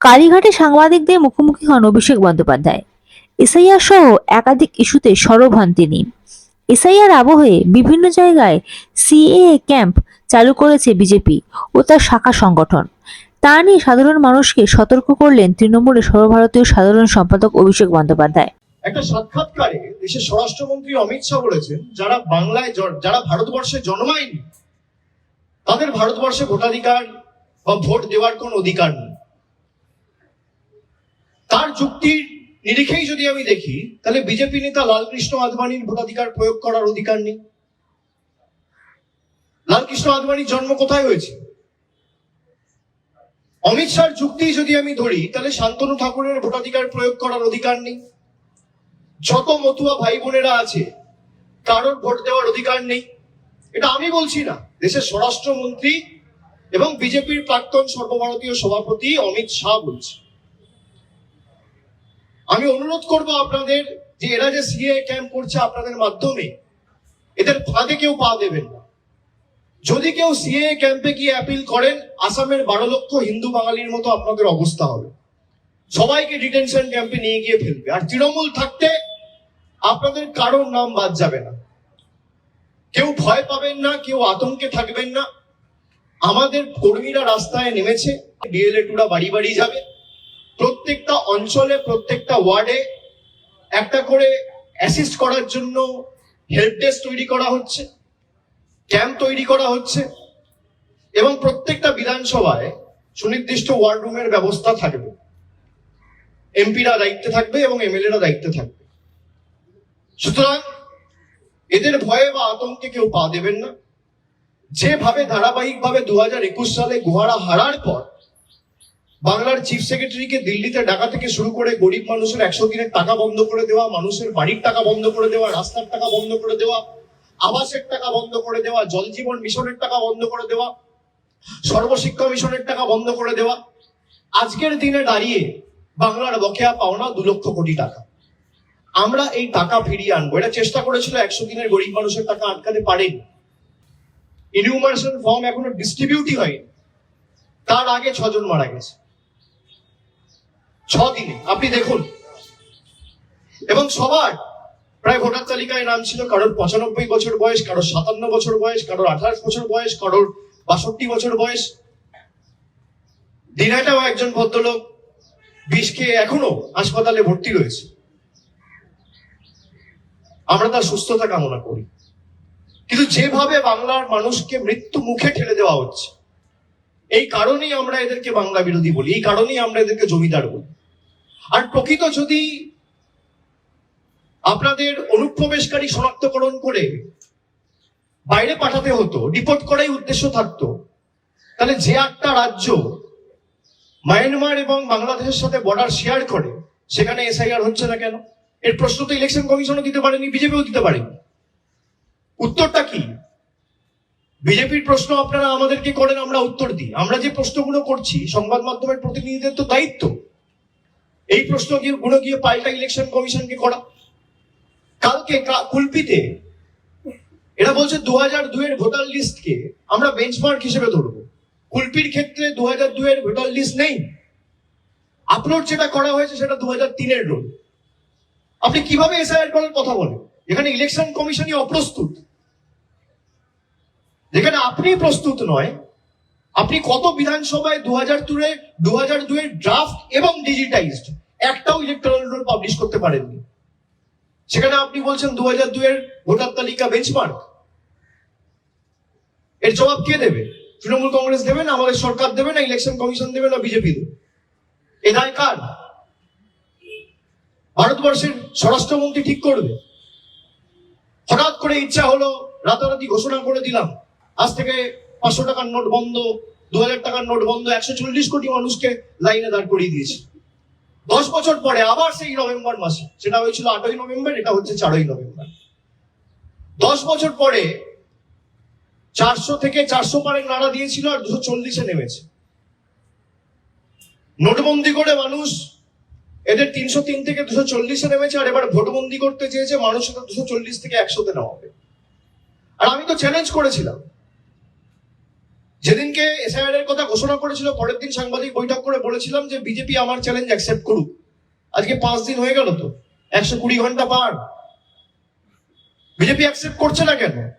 কালীঘাটে সাংবাদিকদের মুখোমুখি হন অভিষেক বন্দ্যোপাধ্যায়। এসআইআর সহ একাধিক ইস্যুতে সরব হন তিনি। এসআইআর আবহে বিভিন্ন জায়গায় সিএএ ক্যাম্প চালু করেছে বিজেপি ও তার শাখা সংগঠন। তা নিয়ে সাধারণ মানুষকে সতর্ক করলেন তৃণমূলের সর্বভারতীয় সাধারণ সম্পাদক অভিষেক বন্দ্যোপাধ্যায়। একটা সাক্ষাৎকারে দেশের স্বরাষ্ট্রমন্ত্রী অমিত শাহ বলেছেন, যারা বাংলায় যারা ভারতবর্ষে জন্মায়নি, তাদের ভারতবর্ষে ভোটাধিকার বা ভোট দেওয়ার কোন অধিকার নেই। তার যুক্তির নিরিখেই যদি আমি দেখি, তাহলে বিজেপি নেতা লালকৃষ্ণ আদবানির ভোটাধিকার প্রয়োগ করার অধিকার নেই। লালকৃষ্ণ আদবানির জন্ম কোথায় হয়েছে? অমিত শাহর যুক্তি যদি আমি ধরি, তাহলে শান্তনু ঠাকুরের ভোটাধিকার প্রয়োগ করার অধিকার নেই। যত মতুয়া ভাই বোনেরা আছে, কারোর ভোট দেওয়ার অধিকার নেই। এটা আমি বলছি না, দেশের স্বরাষ্ট্রমন্ত্রী এবং বিজেপির প্রাক্তন সর্বভারতীয় সভাপতি অমিত শাহ বলছে। আমি অনুরোধ করব আপনাদের যে এরা যে সিএ ক্যাম্প করছে আপনাদের মাধ্যমে, এদের ফাঁদে কেউ পা দেবেন না। যদি কেউ সিএ ক্যাম্পে গিয়ে অ্যাপিল করেন, আসামের বারো লক্ষ হিন্দু বাঙালির মতো আপনাদের অবস্থা হবে। সবাইকে ডিটেনশন ক্যাম্পে নিয়ে গিয়ে ফেলবে। আর তৃণমূল থাকতে আপনাদের কারোর নাম বাদ যাবে না। কেউ ভয় পাবেন না, কেউ আতঙ্কে থাকবেন না। আমাদের কর্মীরা রাস্তায় নেমেছে ডিএলএ টুরা বাড়ি বাড়ি যাবে। প্রত্যেকটা অঞ্চলে প্রত্যেকটা ওয়ার্ডে একটা করে অ্যাসিস্ট করার জন্য হেল্প ডেস্ক তৈরি করা হচ্ছে, ক্যাম্প তৈরি করা হচ্ছে, এবং প্রত্যেকটা বিধানসভায় সুনির্দিষ্ট ওয়ার্ড রুমের ব্যবস্থা থাকবে। এমপিরা দায়িত্বে থাকবে এবং এমএলএরা দায়িত্বে থাকবে। সুতরাং এদের ভয়ে বা আতঙ্কে কেউ পা দেবেন না। যেভাবে ধারাবাহিকভাবে দু হাজার একুশ সালে গুহারা হারার পর বাংলার চিফ সেক্রেটারিকে দিল্লিতে ডাকা থেকে শুরু করে গরিব মানুষের একশো দিনের টাকা বন্ধ করে দেওয়া, মানুষের বাড়ির টাকা বন্ধ করে দেওয়া, রাস্তার টাকা বন্ধ করে দেওয়া, আবাসের টাকা বন্ধ করে দেওয়া জল জীবন মিশনের টাকা বন্ধ করে দেওয়া, সর্বশিক্ষা মিশনের টাকা বন্ধ করে দেওয়া, আজকের দিনে দাঁড়িয়ে বাংলার বকেয়া পাওনা দু লক্ষ কোটি টাকা। আমরা এই টাকা ফিরিয়ে আনব। এটা চেষ্টা করেছিল একশো দিনের গরিব মানুষের টাকা আটকাতে পারেনি। ইনিউমারেশন ফর্ম এখনও ডিস্ট্রিবিউটই হয়নি। তার আগে ছজন মারা গেছে। ছ আপনি দেখুন। এবং সবার প্রায় ভোটার তালিকায় নাম ছিল কারোর পঁচানব্বই বছর বয়স, কারোর সাতান্ন বছর বয়স, কারোর আঠাশ বছর বয়স, কারোর বাষট্টি বছর বয়স। দিনাটাও একজন ভদ্রলোক বিষ খেয়ে এখনও হাসপাতালে ভর্তি রয়েছে। আমরা তার সুস্থতা কামনা করি। কিন্তু যেভাবে বাংলার মানুষকে মৃত্যু মুখে ঠেলে দেওয়া হচ্ছে, এই কারণেই আমরা এদেরকে বাংলা বিরোধী বলি, এই কারণেই আমরা এদেরকে জমিদার বলি। আর প্রকৃত যদি আপনাদের অনুপ্রবেশকারী শনাক্তকরণ করে বাইরে পাঠাতে হতো, ডিপোর্ট করাই উদ্দেশ্য থাকতো, তাহলে যে একটা রাজ্য মায়ানমার এবং বাংলাদেশের সাথে বর্ডার শেয়ার করে, সেখানে এসআইআর হচ্ছে না কেন? এর প্রশ্ন তো ইলেকশন কমিশনও দিতে পারেনি বিজেপিও দিতে পারেনি। উত্তরটা কি? বিজেপির প্রশ্ন আপনারা আমাদেরকে করেন, আমরা উত্তর দিই। আমরা যে প্রশ্নগুলো করছি, সংবাদ মাধ্যমের প্রতিনিধিদের তো দায়িত্ব। এই প্রশ্নগুলো গিয়ে পাল্টা ইলেকশন কমিশনকে করা। কালকে কুলপিতে এরা বলছে দু হাজার দুয়ের ভোটার লিস্টকে আমরা বেঞ্চমার্ক হিসেবে ধরবো। কুলপির ক্ষেত্রে দু হাজার দুয়ের ভোটার লিস্ট নেই। আপলোড যেটা করা হয়েছে সেটা দু হাজার তিনের রোল আপনি কীভাবে এসআইআর করার কথা বলেন? এখানে ইলেকশন কমিশনই অপ্রস্তুত। যেখানে আপনি প্রস্তুত নয় আপনি কত বিধানসভায় দু হাজার দুয়ে দু হাজার দুয়ের ড্রাফট এবং ডিজিটাইজড একটাও ইলেকট্রাল রোল পাবলিশ করতে পারেননি। সেখানে আপনি বলছেন দু হাজার দুয়ের ভোটার তালিকা বেঞ্চমার্ক এর জবাব কে দেবে? তৃণমূল কংগ্রেস দেবে না আমাদের সরকার দেবে না ইলেকশন কমিশন দেবে না বিজেপি দেবে? এ দায় কার? ভারতবর্ষের স্বরাষ্ট্রমন্ত্রী ঠিক করবে? হঠাৎ করে ইচ্ছা হলো রাতারাতি ঘোষণা করে দিলাম। আজ থেকে পাঁচশো টাকার নোট বন্ধ দু হাজার টাকার নোট বন্ধ, একশো চল্লিশ কোটি মানুষকে লাইনে দাঁড় করিয়ে দিয়েছে। দশ বছর পরে আবার সেই নভেম্বর মাসে, সেটা হয়েছিল আটই নভেম্বর, এটা হচ্ছে চারই নভেম্বর। দশ বছর পরে চারশো থেকে চারশো পারে নাড়া দিয়েছিল আর দুশো চল্লিশে নেমেছে। নোটবন্দি করে মানুষ এদের তিনশো তিন থেকে দুশো চল্লিশে নেমেছে আর এবার ভোটবন্দি করতে চেয়েছে মানুষ সেটা দুশো চল্লিশ থেকে একশোতে নেওয়া হবে। আর আমি তো চ্যালেঞ্জ করেছিলাম। যেদিনকে এসআইআর এর কথা ঘোষণা করেছিল, পরের দিন সাংবাদিক বৈঠক করে বলেছিলাম যে বিজেপি আমার চ্যালেঞ্জ অ্যাকসেপ্ট করুক। আজকে পাঁচ দিন হয়ে গেল তো, একশো কুড়ি ঘণ্টা পার। বিজেপি অ্যাকসেপ্ট করছে না কেন?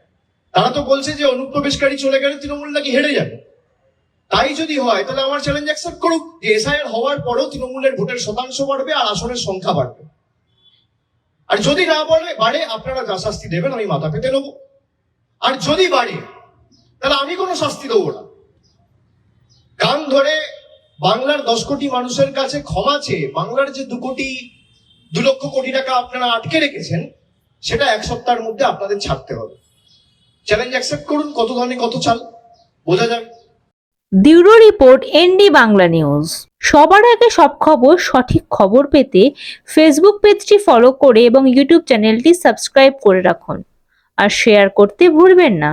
তারা তো বলছে যে অনুপ্রবেশকারী চলে গেলে তৃণমূল নাকি হেরে যাবে। তাই যদি হয়, তাহলে আমার চ্যালেঞ্জ অ্যাকসেপ্ট করুক। যে এসআইআর হওয়ার পরেও তৃণমূলের ভোটের শতাংশ বাড়বে আর আসনের সংখ্যা বাড়বে। আর যদি না বাড়ে বাড়ে আপনারা যা শাস্তি দেবেন, আমি মাথা পেতে নেব। আর যদি বাড়ে তাহলে আমি কোনো শাস্তি দেবো না। গান ধরে বাংলার দশ কোটি মানুষের কাছে ক্ষমা চেয়ে বাংলার যে দু কোটি, দু লক্ষ কোটি টাকা আপনারা আটকে রেখেছেন, সেটা এক সপ্তাহের মধ্যে আপনাদের ছাড়তে হবে। চ্যালেঞ্জ অ্যাকসেপ্ট করুন, কত ধরনের কত চাল। বোঝা যাবে bureau report ND Bangla news. সবার আগে সব খবর, সঠিক খবর পেতে ফেসবুক পেজটি ফলো করে এবং ইউটিউব চ্যানেলটি সাবস্ক্রাইব করে রাখুন। আর শেয়ার করতে ভুলবেন না।